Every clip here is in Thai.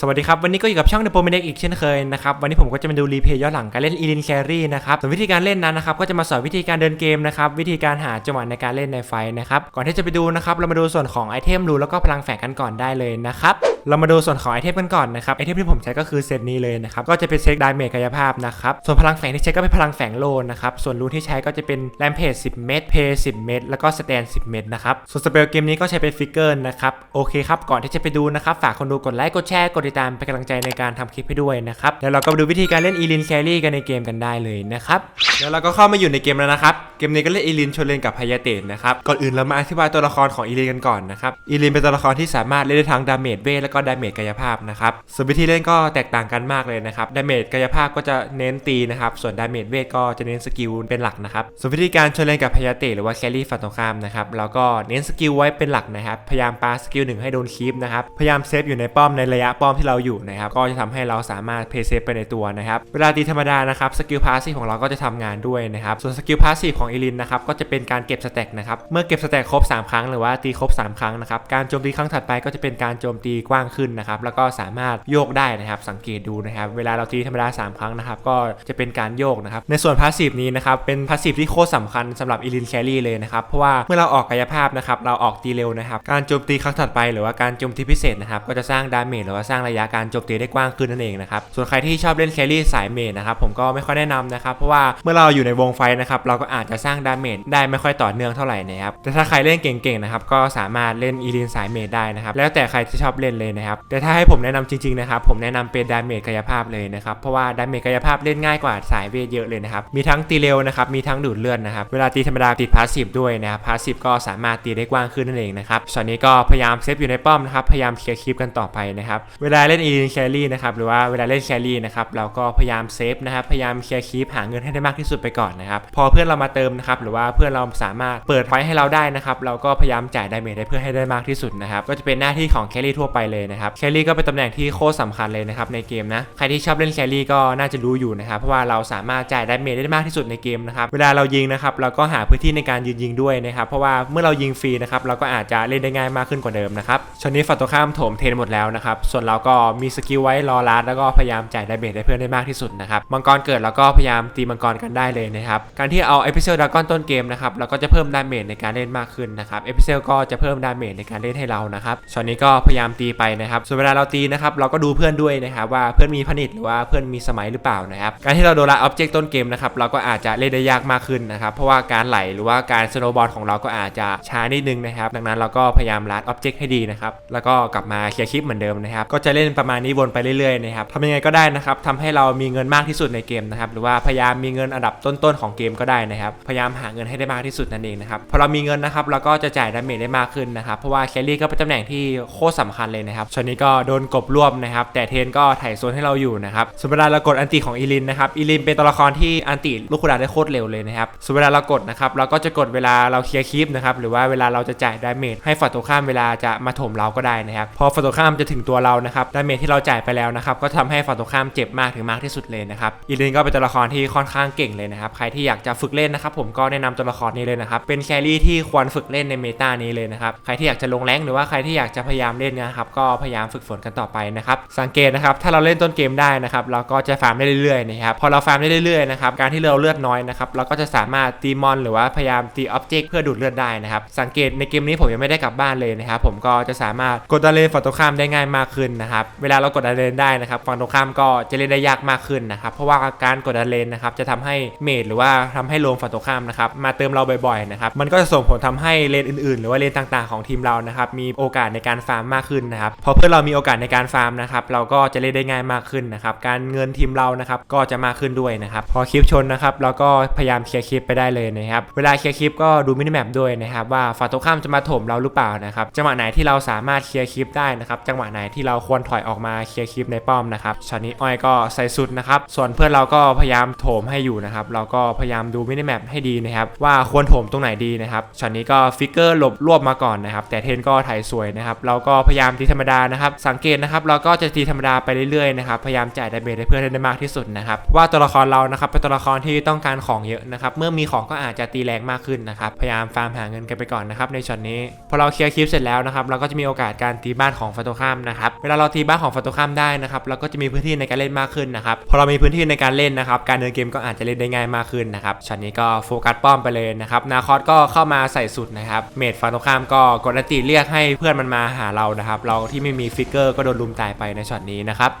สวัสดีครับ วันนี้ก็อยู่กับช่อง The p o m e n e อีกเช่นเคยนะครับ วันนี้ผมก็จะมาดูรีเพย์ย้อนหลังการเล่นอีลินแครี่นะครับส่วนวิธีการเล่นนั้นนะครับ ก็จะมาสอนวิธีการเดินเกมนะครับ วิธีการหาจังหวะในการเล่นในไฟนะครับ ก่อนที่จะไปดูนะครับ เรามาดูส่วนของไอเทมรูแล้วก็พลังแฝงกันก่อนได้เลยนะครับเรามาดูส่วนของไอเทมกันก่อนนะครับไอเทมที่ผมใช้ก็คือเซตนี้เลยนะครับก็จะเป็นเซ็กดาเมจกายภาพนะครับส่วนพลังแฝงที่ใช้ก็เป็นพลังแฝงโลนะครับส่วนรูนที่ใช้ก็จะเป็นแรมเพจ10 เมตรเพย์10 เมตร แล้วก็สแตน 10 เมตรนะครับส่วนสเปลเกมนี้ก็ใช้เป็นฟิกเกอร์นะครับโอเคครับก่อนที่จะไปดูนะครับฝากคนดูกดไลค์กดแชร์กดติดตามเป็นกำลังใจในการทำคลิปให้ด้วยนะครับเดี๋ยวเราก็มาดูวิธีการเล่นอีลินแครี่กันในเกมกันได้เลยนะครับเดี๋ยวเราก็เข้ามาอยู่ในเกมแล้วนะครับเกมนี้ก็เล่นอีลินชนเลนกับพายาเตนนะครับก่อนอื่นเรามาอธิบายตัวละครของอีลินกันก่อนนะครับอีลินเป็นตัวละครที่สามารถเล่นได้ทั้งดาเมจเวทแล้วก็ดาเมจกายภาพนะครับส่วนวิธีเล่นก็แตกต่างกันมากเลยนะครับดาเมจกายภาพก็จะเน้นตีนะครับส่วนดาเมจเวทก็จะเน้นสกิลเป็นหลักนะครับส่วนวิธีการชนเลนกับพายาเตหรือว่าแครี่ฝั่งตรงข้ามนะครับเราก็เน้นสกิลไว้เป็นหลักนะครับพยายามปาสกิลหนึ่งให้โดนคีปนะครับพยายามเซฟอยู่ในป้อมในระยะป้อมที่เราอยู่นะครับก็จะทำให้เราสามารถเพย์เซฟไปในตัวนะครับเวลาตีธรรมดานะครับสกิลพาสซีของเราก็จะทำงานด้วยนะครับส่วนสกิลพาสซีของเอลินนะครับก็จะเป็นการเก็บสแต็กนะครับเมื่อเก็บสแต็กครบ 3 ครั้งหรือว่าตีครบ 3 ครั้งนะครับการโจมตีครั้งถัดไปก็จะเป็นการโจมตีกว้างขึ้นนะครับแล้วก็สามารถโยกได้นะครับสังเกตดูนะครับเวลาเราตีธรรมดา 3 ครั้งนะครับก็จะเป็นการโยกนะครับในส่วนพาสซีฟนี้นะครับเป็นพาสซีฟที่โคตรสำคัญสำหรับเอลินแครี่เลยนะครับเพราะว่าเมื่อเราออกกายภาพนะครับเราออกตีเร็วนะครับการโจมตีครั้งถัดไปหรือว่าการโจมตีพิเศษนะครับก็จะสร้างดาเมจหรือว่าสร้างระยะการโจมตีได้กว้างขึ้นนั่นเองนะครับส่วนใครที่ชอบเล่นแครี่สายเมจนะครับผมก็ไม่ค่อยแนะนำนะครับเพราะว่าเมื่อเราอยู่ในวงไฟนะครับเราก็อาจจะสร้างดาเมจได้ไม่ค่อยต่อเนื่องเท่าไหร่นะครับแต่ถ้าใครเล่นเก่งๆนะครับก็สามารถเล่นอีลินสายเมจได้นะครับแล้วแต่ใครที่ชอบเล่นเลยนะครับแต่ถ้าให้ผมแนะนำจริงๆนะครับผมแนะนำเป็นดาเมจกายภาพเลยนะครับเพราะว่าดาเมจกายภาพเล่นง่ายกว่าสายเวทเยอะเลยนะครับมีทั้งตีเร็วนะครับมีทั้งดูดเลือดนะครับเวลาตีธรรมดาติดพาสซีฟด้วยนะครับพาสซีฟก็สามารถตีได้กว้างขึ้นนั่นเองนะครับส่วนนี้ก็พยายามเซฟอยู่ในป้อมนะครับพยายามเคลียร์คลิปกันต่อไปนะครับเวลาเล่นอีลินแครี่นะครับหรือว่าเวลาเล่นแครี่นะครับเราก็พยายามเซฟนะครับพยายามเคลียร์คลิปหาเงินให้ได้มากที่สุดไปก่อนนะครับพอเพื่อนเรามาเติมนะครับหรือว่าเพื่อนเราสามารถเปิดไฟให้เราได้นะครับเราก็พยายามจ่ายดาเมจให้เพื่อนให้ได้มากที่สุดนะครับก็จะเป็นหน้าที่ของแครี่ทั่วไปเลยนะครับแครี่ก็เป็นตำแหน่งที่โคตรสำคัญเลยนะครับในเกมนะใครที่ชอบเล่นแครี่ก็น่าจะรู้อยู่นะครับเพราะว่าเราสามารถจ่ายดาเมจได้มากที่สุดในเกมนะครับเวลาเรายิงนะครับเราก็หาพื้นที่ในการยืนยิงด้วยนะครับเพราะว่าเมื่อเรายิงฟรีนะครับเราก็อาจจะเล่นได้ง่ายมากขึ้นกว่าเดิมนะครับชนนี้ฝั่งตรงข้ามโถมเทนหมดแล้วนะครับส่วนเราก็มีสกิลไว้รอลัดแล้วก็พยายามจ่ายดาเมจให้เพื่อนได้มากที่สุดนะครับมังกรเกิดเราก็พยายามตีมังกรกันได้เลยนะครับการที่เอาเอพิเซลดากอนต้นเกมนะครับเราก็จะเพิ่มดาเมจในการเล่นมากขึ้นนะครับเอพิเซลก็จะเพิ่มดาเมจในการเล่นให้เรานะครับส่วนนี้ก็พยายามตีไปนะครับส่วนเวลาเราตีนะครับเราก็ดูเพื่อนด้วยนะครับว่าเพื่อนมีผนิตหรือว่าเพื่อนมีสมัยหรือเปล่านะครับการที่เราโดนละอ็อบเจกต์ต้นเกมนะครับเราก็อาจจะเล่นได้ยากมากขึ้นนะครับเพราะว่าการไหลหรือว่าการสโนบอลของเราก็อาจจะช้านิดนึงนะครับดังนั้นเราก็พยายามลัดออบเจกต์ให้ดีนะครับแล้วก็กลับมาเคลียร์คลิปเหมือนเดิมนะครับก็จะเล่นประมาณนี้วนไปเรื่อยๆนะครับทำยังไงก็ได้นะครับทำให้เรามีเงินมากที่สุดในเกมนะครับหรือว่าพยายามมีเงินอันดับต้นๆของเกมก็ได้นะครับพยายามหาเงินให้ได้มากที่สุดนั่นเองนะครับพอเรามีเงินนะครับเราก็จะจ่ายดาเมจได้มากขึ้นนะครับเพราะว่าแคลรี่ก็เป็นตำแหน่งที่โคตรสำคัญเลยนะครับชนนี้ก็โดนกบรวบนะครับแต่เทนก็ถ่ายโซนให้เราอยู่นะครับส่วนเวลาเรากดอันติของอีลินนะครับอีลินเป็นตัวละครที่อันติลูกคูดาได้โคตรเร็วเลยนะครับส่วนเวลาเรากดนะครับเราก็จะกดเวลาเราเคลียร์คลิปนะครับหรือว่าเวลาเราจะจ่ายดาเมจให้ฝั่งตรงข้ามเวลาจะมาถมเราก็ได้นะครับพอฝั่งตรงข้ามจะถึงตัวเรานะครับดาเมจที่เราจ่ายไปแล้วนะครับก็ทำให้ฝั่งตรงข้ามเจ็บมากถึงมากที่สุดเลยนะครับอีลินก็เป็นตัวละครที่ค่อนข้างเก่งเลยนะครับใครที่อยากจะฝึกเล่นนะครับผมก็แนะนำตัวละครนี้เลยนะครับเป็นแครี่ที่ควรฝึกเล่นในเมตานี้เลยนะครับใครที่อยากจะลงแรงหรือว่าใครที่อยากจะพยายามเล่นนะครับก็พยายามฝึกฝนกันต่อไปนะครับสังเกตนะครับถ้าเราเล่นต้นเกมได้นะครับเราก็จะฟาร์มได้เรื่อยๆนะครับพอเราฟาร์มได้เรื่อยๆนะครับการที่เราเลือดน้อยนะครับเราก็จะสามารถตีมอน หรือว่าพยายามตีออบเจกต์เพื่อดูดเลือดได้นะครับสังเกตในเกมนี้ผมยังไม่ได้กลับบ้านเลยนะครับผมก็จะสามารถกดดันเลนฝั่งตรงข้ามได้ง่ายมากขึ้นนะครับเวลาเรากดดันเลนได้นะครับฝั่งตรงข้ามก็จะเล่นได้ยากมากขึ้นนะครับเพราะว่าการกดดันเลนนะครับจะทำให้เมดหรือว่าทำให้โลมฝั่งตรงข้ามนะครับมาเติมเราบ่อยๆนะครับมันก็จะส่งผลทำให้เลนอื่นๆ หรือว่าเลนต่างๆ ของทีมเรานะครับมีโอกาสในการฟาร์มมากขึ้นนะครับพอเพื่อนเรามีโอกาสในการฟาร์มนะครับเราก็จะเล่นได้ง่ายมากขึ้นนะครับการเงินทีมเรานะครับก็จะมากขึ้นด้วยนะครับพอคลิปชนนะครับเราก็พยายามเคลียร์คลิปไปได้เลยนะครับเวลาเคลียร์คลิปก็ดูมินิแมปด้วยนะครับว่าฝั่งตรงข้ามจะมาถมเราหรือเปล่านะครับจังหวะไหนที่เราสามารถเคลียร์คลิปได้นะครับจังหวะไหนที่เราควรถอยออกมาเคลียร์คลิปในป้อมนะครับช็อตนี้อ้อยก็ใส่สุดนะครับ ส่วนเพื่อนเราก็พยายามโถมให้อยู่นะครับ เราก็พยายามดูมินิแมปให้ดีนะครับ ว่าควรโถมตรงไหนดีนะครับช็อตนี้ก็ฟิกเกอร์หลบรวบมาก่อนนะครับ แต่เทนก็ถ่ายสวยนะครับ เราก็พยายามตีธรรมดานะครับ สังเกตนะครับ เราก็จะตีธรรมดาไปเรื่อยๆนะครับ พยายามจ่ายดาเมจให้เพื่อนได้มากที่สุดนะครับ ว่าตัวละครเรานะครับเป็นตัวละครที่ต้องการของเยอะนะครับ เมื่อมีของก็อาจจะตีแรงมากขึ้นนะครับ พยายามฟาร์มหาเงินกันไปก่อนนะครับในช็อตนี้ พอเราเคลียร์คลิปเสร็จแล้วนะครับ เราก็จะมีโอกาสการตีบ้านของฝั่งตรงข้ามนะครับเวลลาเราตีบ้านของฝั่งตรงข้ามได้นะครับเราก็จะมีพื้นที่ในการเล่นมากขึ้นนะครับพอเรามีพื้นที่ในการเล่นนะครับการเดินเกมก็อาจจะเล่นได้ง่ายมากขึ้นนะครับช็อตนี้ก็โฟกัสป้อมไปเลยนะครับนาคอสก็เข้ามาใส่สุดนะครับเมดฝั่งตรงข้ามก็กดอันติเรียกให้เพื่อนมันมาหาเรานะครับเราที่ไม่มีฟิกเกอร์ก็โดนลุมตายไปในช็อตนี้นะครับ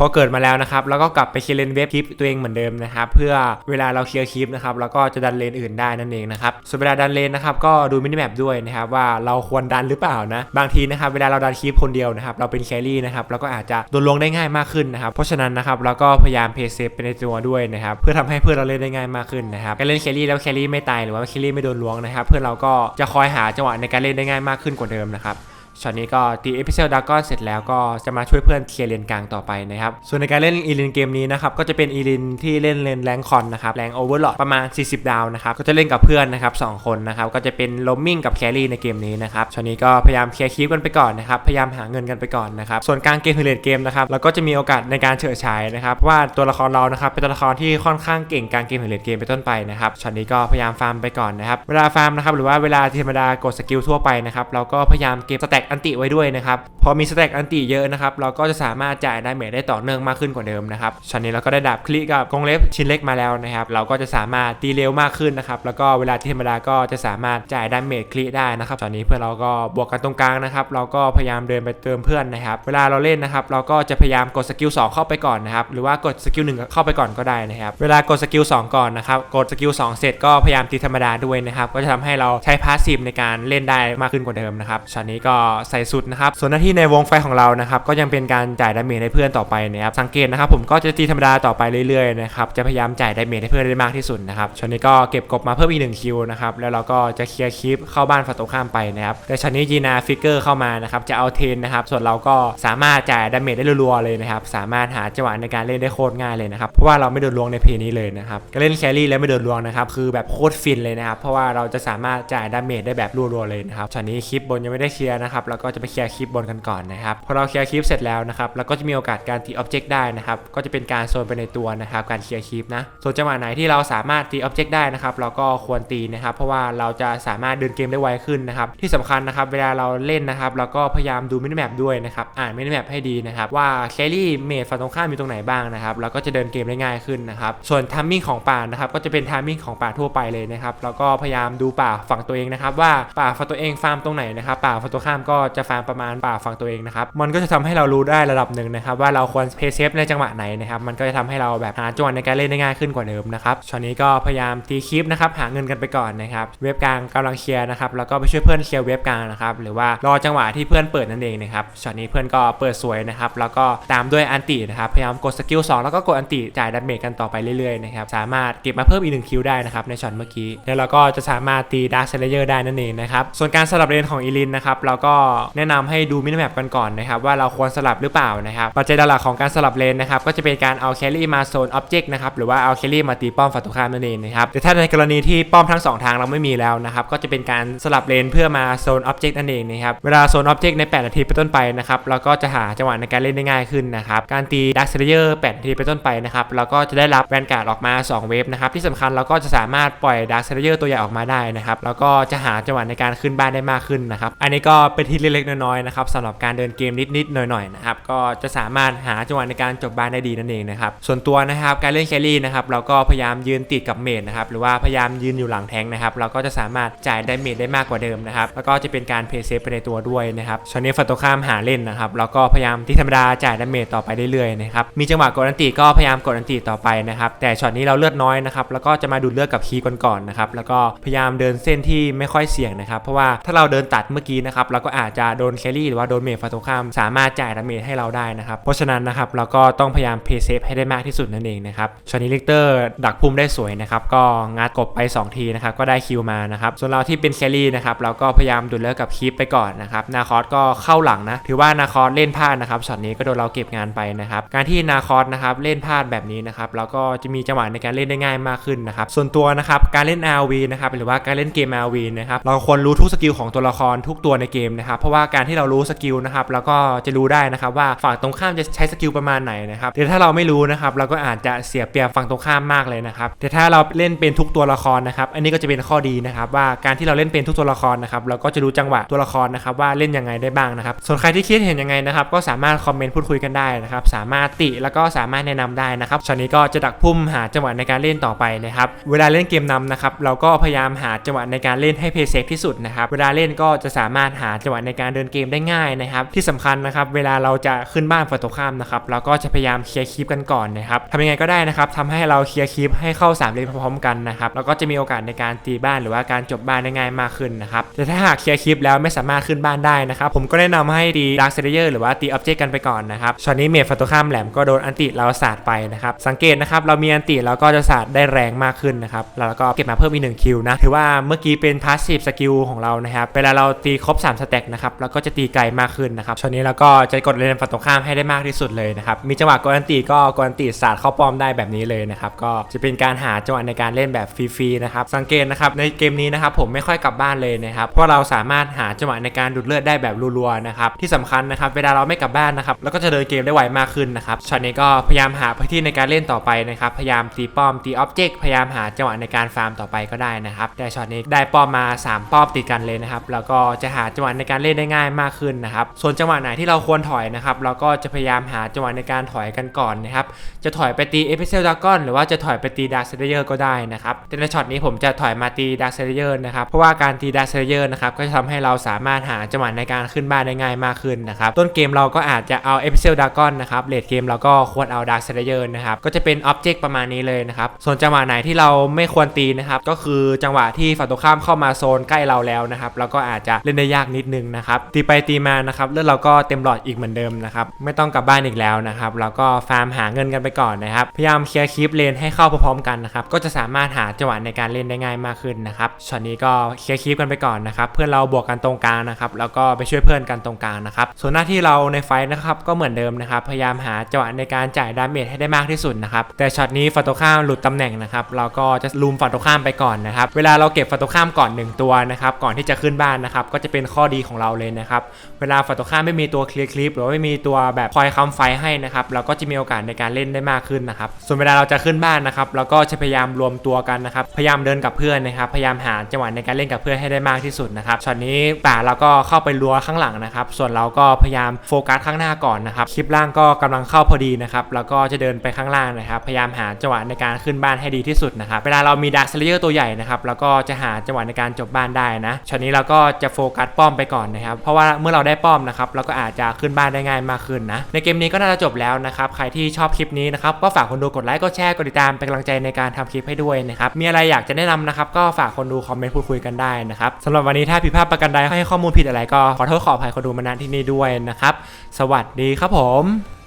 พอเกิดมาแล้วนะครับแล้วก็กลับไปเคลียร์เลนเวฟคลิปตัวเองเหมือนเดิมนะครับเพื่อเวลาเราเคลียร์คลิปนะครับแล้วก็จะดันเลนอื่นได้นั่นเองนะครับส่วนเวลาดันเลนนะครับก็ดูมินิแมปด้วยนะครับว่าเราควรดันหรือเปล่านะบางทีนะครับเวลาเราดันคลิปคนเดียวนะครับเราเป็นแครี่นะครับเราก็อาจจะโดนลวงได้ง่ายมากขึ้นนะครับเพราะฉะนั้นนะครับเราก็พยายามเพย์เซฟไปในตัวด้วยนะครับเพื่อทำให้เพื่อนเราเล่นได้ง่ายมากขึ้นนะครับการเล่นแครี่แล้วแครี่ไม่ตายหรือว่าแครี่ไม่โดนลวงนะครับเพื่อนเราก็จะคอยหาจังหวะในการเล่นได้ง่ายมากขึ้นกว่าเดิมนะครับ ช็อตนี้ก็ตีเอพิเซลดากอนเสร็จแล้วก็จะมาช่วยเพื่อนเคลียร์เลนกลางต่อไปนะครับ ส่วนในการเล่นอีลินเกมนี้นะครับ ก็จะเป็นอีลินที่เล่นเลนแรงคอนนะครับ แรงโอเวอร์ลอดประมาณ 40 ดาวนะครับ ก็จะเล่นกับเพื่อนนะครับสองคนนะครับ ก็จะเป็นลมมิ่งกับแครี่ในเกมนี้นะครับช็อตนี้ก็พยายามเคลียร์คีปกันไปก่อนนะครับ พยายามหาเงินกันไปก่อนนะครับ ส่วนกลางเกมคือเลดเกมนะครับเราก็จะมีโอกาสในการเฉิดฉายนะครับว่าตัวละครเรานะครับเป็นตัวละครที่ค่อนข้างเก่งกลางเกมถึงเลดเกมเป็นต้นไปนะครับช็อตนี้ก็พยายามฟาร์มไปก่อนนะครับเวลาฟาร์มนะครับหรือว่าเวลาธรรมดากดสกิลทั่วไปนะครับเราก็พยายามเก็บสแต็กอันติไว้ด้วยนะครับพอมีสแต็กอันติเยอะนะครับเราก็จะสามารถจ่ายดาเมจได้ต่อเนื่องมากขึ้นกว่าเดิมนะครับช็อตนี้เราก็ได้ดาบคลิกกับกรงเล็บชิ้นเล็กมาแล้วนะครับเราก็จะสามารถตีเร็วมากขึ้นนะครับแล้วก็เวลาที่ธรรมดาก็จะสามารถจ่ายดาเมจคลิได้นะครับช็อตนี้เพื่อนเราก็บวกกันตรงกลางนะครับเราก็พยายามเดินไปเติมเพื่อนนะครับเวลาเราเล่นนะครับเราก็จะพยายามกดสกิล2เข้าไปก่อนนะครับหรือว่ากดสกิล1เข้าไปก่อนก็ได้นะครับเวลากดสกิล2ก่อนนะครับกดสกิล2เสร็จก็พยายามตีธรรมดาด้วยนะครับก็จะทำให้เราใช้พาสซีฟในการเล่นได้มากขึ้นกว่าเดิมนะครับช็อตนี้ก็ใส่สุดนะครับ ส่วนหน้าที่ในวงไฟของเรานะครับ ก็ยังเป็นการจ่ายดาเมจให้เพื่อนต่อไปนะครับ สังเกตนะครับผมก็จะตีธรรมดาต่อไปเรื่อยๆนะครับ จะพยายามจ่ายดาเมจให้เพื่อนได้มากที่สุดนะครับช็อตนี้ก็เก็บกบมาเพิ่มอีกหนึ่งคิวนะครับ แล้วเราก็จะเคลียร์คลิปเข้าบ้านฝั่งตรงข้ามไปนะครับ แต่ช็อตนี้จีนาฟิกเกอร์เข้ามานะครับ จะเอาเทนนะครับ ส่วนเราก็สามารถจ่ายดาเมจได้รัวๆเลยนะครับ สามารถหาจังหวะในการเล่นได้โคตรง่ายเลยนะครับ เพราะว่าเราไม่โดนลวงในเพลย์นี้เลยนะครับการเล่นแครี่แล้วไม่โดนลวงนะครับ คือแบบโคตรฟินเลยนะครับ เพราะว่าเราจะสามารถจ่ายดาเมจได้แบบรัวๆเลยนะครับช็อตนี้คลิปบนยังไม่ได้เคลียร์นะครับเราก็จะไปเคลียร์คลิปบนกันก่อนนะครับพอเราเคลียร์คลิปเสร็จแล้วนะครับเราก็จะมีโอกาสการตีอ็อบเจกต์ได้นะครับก็จะเป็นการโซนไปในตัวนะครับการเคลียร์คลิปนะส่วนจังหวะไหนที่เราสามารถตีอ็อบเจกต์ได้นะครับเราก็ควรตีนะครับเพราะว่าเราจะสามารถเดินเกมได้ไวขึ้นนะครับที่สำคัญนะครับเวลาเราเล่นนะครับเราก็พยายามดูมินิแมปด้วยนะครับอ่านมินิแมปให้ดีนะครับว่าแครี่เมดฝั่งตรงข้ามมีตรงไหนบ้างนะครับเราก็จะเดินเกมได้ง่ายขึ้นนะครับส่วนทัมมิ่งของป่านะครับก็จะเป็นทัมมิ่งของป่าทั่วไปเลยนะครับเราก็พยายามดูป่าฝั่งตัวเองนะครับว่าป่าฝั่งตัวเองฟาร์มตรงไหนนะครับป่าฝั่งตัวข้ามก็จะฟาร์มประมาณป่าฝั่งตัวเองนะครับมันก็จะทำให้เรารู้ได้ระดับหนึ่งนะครับว่าเราควรเพย์เซฟในจังหวะไหนนะครับมันก็จะทำให้เราแบบหาจังหวะในการเล่นได้ง่ายขึ้นกว่าเดิมนะครับช็อตนี้ก็พยายามตีคลิปนะครับหาเงินกันไปก่อนนะครับเว็บกลางกำลังเคลียร์นะครับแล้วก็ไปช่วยเพื่อนเคลียร์เว็บกลางนะครับหรือว่ารอจังหวะที่เพื่อนเปิดนั่นเองนะครับช็อตนี้เพื่อนก็เปิดสวยนะครับแล้วก็ตามด้วยอันตินะครับพยายามกดสกิล2แล้วก็กดอันติจ่ายดาเมจกันต่อไปเรื่อยๆนะครับสามารถเก็บมาเพิ่มอีกหนึ่งคิวได้นะครับในช็อตเมื่อกี้แล้วเราก็จะสามารถตีดาร์คเซเลเยอร์ได้นั่นเองนะครับส่วนการสลับเลนของอีลินนะครับเราก็แนะนำให้ดูมินิแมปกันก่อนนะครับว่าเราควรสลับหรือเปล่านะครับปัจจัยหลักของการสลับเลนนะครับก็จะเป็นการเอาแครี่มาโซนอ็อบเจกต์นะครับหรือว่าเอาแครี่มาตีป้อมฝั่งตรงข้ามนั่นเองนะครับแต่ถ้าในกรณีที่ป้อมทั้งสองทางเราไม่มีแล้วนะครับก็จะเป็นการสลับเลนเพื่อมาโซนอ็อบเจกต์นั่นเองนะครับเวลาโซนอ็อบเจกต์ใน 8 นาทีเป็นต้นไปนะครับเราก็จะหาจังหวะในการเล่นได้ง่ายขึ้นนะครับการตีดักเซเยอร์8นาทีเป็นต้นไปนะครับเราก็จะได้รับแวนการ์ดออกมา 2 เวฟนะครับที่สำคัญเราก็จะสามารถปล่อยดักเซเยอร์ตัวใหญ่ออกมาได้นะครับแล้วก็จะหาจังหวะในการขึ้นบ้านได้มากขึ้นนะครับอันนี้ก็เป็นที่เล็กๆน้อยๆนะครับสำหรับการเดินเกมนิดๆหน่อยๆนะครับก็จะสามารถหาจังหวะในการจบบ้านได้ดีนั่นเองนะครับส่วนตัวนะครับการเล่นแครี่นะครับเราก็พยายามยืนติดกับเมดนะครับหรือว่าพยายามยืนอยู่หลังแทงนะครับเราก็จะสามารถจ่ายดาเมจได้มากกว่าเดิมนะครับแล้วก็จะเป็นการเพย์เซฟไปในตัวด้วยนะครับชอนนี้ฝั่งตรงข้ามหาเล่นนะครับเราก็พยายามที่ธรรมดาจ่ายดาเมจต่อไปเรื่อยๆนะครับมีจังหวะกดอันติก็พยายามกดอันติต่อไปนะครับแต่ช็อตนี้เราเลือดน้อยนะครับแล้วก็จะมาดูดเลือดกับคีก่อนๆนะครับแล้วก็พยายามเดินเส้นที่ไม่ค่อยเสี่ยงนะครับเพราะว่าถ้าเราเดินตัดเมื่อกี้นะครับเราก็อาจจะโดนแครี่หรือว่าโดนเมจฝั่งตรงข้ามสามารถจ่ายดาเมจให้เราได้นะครับเพราะฉะนั้นนะครับเราก็ต้องพยายามเพย์เซฟให้ได้มากที่สุดนั่นเองนะครับช็อตนี้ลิกเตอร์ดักพุ่มได้สวยนะครับก็งัดกบไป 2 ทีนะครับก็ได้คิวมานะครับส่วนเราที่เป็นแครี่นะครับเราก็พยายามดูดเลือดกับคีปไปก่อนนะครับนาคอสก็เข้าหลังนะถือว่านาคอสเล่นพลาดนะครับช็อตนี้ก็โดนเราเก็บงานไปนะครับการที่นาคอสนะครับเล่นพลาดแบบนี้นะครับเราก็จะมีจังหวะในการเล่นได้ง่ายมากขึ้นนะครับส่วนตัวนะครับการเล่น RV นะครับหรือว่าการเล่นเกม RV นะครับเราควรรู้ทุกสกิลของตัวละครทุกตัวในเกมนะครับนะครับ เพราะว่าการที่เรารู้สกิลนะครับเราก็จะรู้ได้นะครับว่าฝั่งตรงข้ามจะใช้สกิลประมาณไหนนะครับแต่ถ้าเราไม่รู้นะครับเราก็อาจจะเสียเปรียบฝั่งตรงข้ามมากเลยนะครับแต่ถ้าเราเล่นเป็นทุกตัวละครนะครับอันนี้ก็จะเป็นข้อดีนะครับว่าการที่เราเล่นเป็นทุกตัวละครนะครับเราก็จะรู้จังหวะตัวละครนะครับว่าเล่นยังไงได้บ้างนะครับส่วนใครที่คิดเห็นยังไงนะครับก็สามารถคอมเมนต์พูดคุยกันได้นะครับสามารถติแล้วก็สามารถแนะนำได้นะครับช็อตนี้ก็จะดักพุ่มหาจังหวะในการเล่นต่อไปนะครับเวลาเล่นเกมนำนะครับเราก็พยายามหาจังหวะในการเล่นให้เพย์เซฟที่สุดนะครับเวลาเล่นก็จะสามารถหาจังหวะในการเดินเกมได้ง่ายนะครับ ที่สำคัญนะครับเวลาเราจะขึ้นบ้านฝั่งตรงข้ามนะครับเราก็จะพยายามเคลียร์คลิปกันก่อนนะครับทำยังไงก็ได้นะครับทำให้เราเคลียร์คลิปให้เข้าสามเลนพร้อมๆกันนะครับแล้วก็จะมีโอกาสในการตีบ้านหรือว่าการจบบ้านได้ง่ายมากขึ้นนะครับแต่ถ้าหากเคลียร์คลิปแล้วไม่สามารถขึ้นบ้านได้นะครับผมก็แนะนำให้ตีดาร์คเซเยอร์หรือว่าตีออบเจกต์กันไปก่อนนะครับช็อตนี้เมฟฝั่งตรงข้ามแหลมก็โดนอันติเราสาดไปนะครับสังเกตนะครับเรามีอันติเราก็จะสาดได้แรงมากขึ้นนะครับแล้วก็เก็บมาเพิ่มอีกหนึ่งคิวนะถือว่าเมื่อกี้เป็นพาสซีฟสกิลของเรานะครับเวลาเราตีครบ3สเต็กนะครับเราก็จะตีไกลมากขึ้นนะครับช็อตนี้เราก็จะกดเลนฝั่งตรงข้ามให้ได้มากที่สุดเลยนะครับมีจังหวะกดอันติก็กดอันติสาดเข้าป้อมได้แบบนี้เลยนะครับก็จะเป็นการหาจังหวะในการเล่นแบบฟรีๆนะครับสังเกตนะครับในเกมนี้นะครับผมไม่ค่อยกลับบ้านเลยนะครับเพราะเราสามารถหาจังหวะในการดูดเลือดได้แบบรัวๆนะครับที่สำคัญนะครับเวลาเราไม่กลับบ้านนะครับเราก็จะเดินเกมได้ไวมากขึ้นนะครับช็อตนี้ก็พยายามหาพื้นที่ในการเล่นต่อไปนะครับพยายามตีป้อมตีอ็อบเจกต์พยายามหาจังหวะในการฟาร์มต่อไปก็ได้นะครับแต่ช็อตนี้ได้ป้อมมา 3 ป้อมติดกันเลยนะครับแล้วก็จะหาจังหวะในการเล่นได้ง่ายมากขึ้นนะครับ ส่วนจังหวะไหนที่เราควรถอยนะครับ เราก็จะพยายามหาจังหวะในการถอยกันก่อนนะครับ จะถอยไปตีเอพิเซลดากอนหรือว่าจะถอยไปตีดาร์เซเยอร์ก็ได้นะครับ แต่ในช็อตนี้ผมจะถอยมาตีดาร์เซเยอร์นะครับ เพราะว่าการตีดาร์เซเยอร์นะครับ ก็จะทำให้เราสามารถหาจังหวะในการขึ้นบ้านได้ง่ายมากขึ้นนะครับ ต้นเกมเราก็อาจจะเอาเอพิเซลดากอนนะครับเลดเกมเราก็ควรเอาดาร์เซเยอร์นะครับ ก็จะเป็นอ็อบเจกต์ประมาณนี้เลยนะครับ ส่วนจังหวะไหนที่เราไม่ควรตีนะครับ ก็คือจังหวะที่ฝั่งตรงข้ามเข้ามาโซนใกล้เราแล้วนะครับ เราก็อาจจะเล่นได้ยากนิดนึงนะครับตีไปตีมานะครับเลือดเราก็เต็มหลอดอีกเหมือนเดิมนะครับไม่ต้องกลับบ้านอีกแล้วนะครับเราก็ฟาร์มหาเงินกันไปก่อนนะครับพยายามเคลียร์คลิปเลนให้เข้าพร้อมๆกันนะครับก็จะสามารถหาจังหวะในการเล่นได้ง่ายมากขึ้นนะครับช็อตนี้ก็เคลียร์คลิปกันไปก่อนนะครับเพื่อนเราบวกกันตรงกลางนะครับแล้วก็ไปช่วยเพื่อนกันตรงกลางนะครับส่วนหน้าที่เราในไฟท์นะครับก็เหมือนเดิมนะครับพยายามหาจังหวะในการจ่ายดาเมจให้ได้มากที่สุดนะครับแต่ช็อตนี้ฝั่งตรงข้ามหลุดตำแหน่งนะครับเราก็จะลุมฝั่งตรงข้ามไปก่อนนะครับเวลาเราเก็บฝั่งตรงข้ามก่อนหนึ่งตัวนะครับก่อนที่จะขึ้นบ้านนะครับก็จะเป็นข้อดีของเราเลยนะครับ เวลาฝั่งตรงข้ามไม่มีตัวเคลียร์คลิปหรือว่าไม่มีตัวแบบคอยค้ำไฟให้นะครับ เราก็จะมีโอกาสในการเล่นได้มากขึ้นนะครับ ส่วนเวลาเราจะขึ้นบ้านนะครับเราก็จะพยายามรวมตัวกันนะครับ พยายามเดินกับเพื่อนนะครับ พยายามหาจังหวะในการเล่นกับเพื่อนให้ได้มากที่สุดนะครับ ช็อตนี้ป่าเราก็เข้าไปรัวข้างหลังนะครับ ส่วนเราก็พยายามโฟกัสข้างหน้าก่อนนะครับ คลิปล่างก็กำลังเข้าพอดีนะครับ แล้วก็จะเดินไปข้างล่างนะครับ พยายามหาจังหวะในการขึ้นบ้านให้ดีที่สุดนะครับ เวลาเรามีดาร์คเซเลอร์ตัวใหญ่นะครับ เราก็จะหาจังหวะในการจบบ้านได้นะ ช็อตนี้เราก็จะโฟกัสป้อมไปก่อนนะครับ เพราะว่าเมื่อเราได้ป้อมนะครับเราก็อาจจะขึ้นบ้านได้ง่ายมากขึ้นนะ ในเกมนี้ก็น่าจะจบแล้วนะครับใครที่ชอบคลิปนี้นะครับก็ฝากคนดูกดไลค์กดแชร์กดติดตามเป็นกำลังใจในการทำคลิปให้ด้วยนะครับมีอะไรอยากจะแนะนำนะครับก็ฝากคนดูคอมเมนต์พูดคุยกันได้นะครับสำหรับวันนี้ถ้าผิดพลาดประกันใดให้ข้อมูลผิดอะไรก็ขอโทษขออภัยคนดูมาณที่นี่ด้วยนะครับสวัสดีครับผม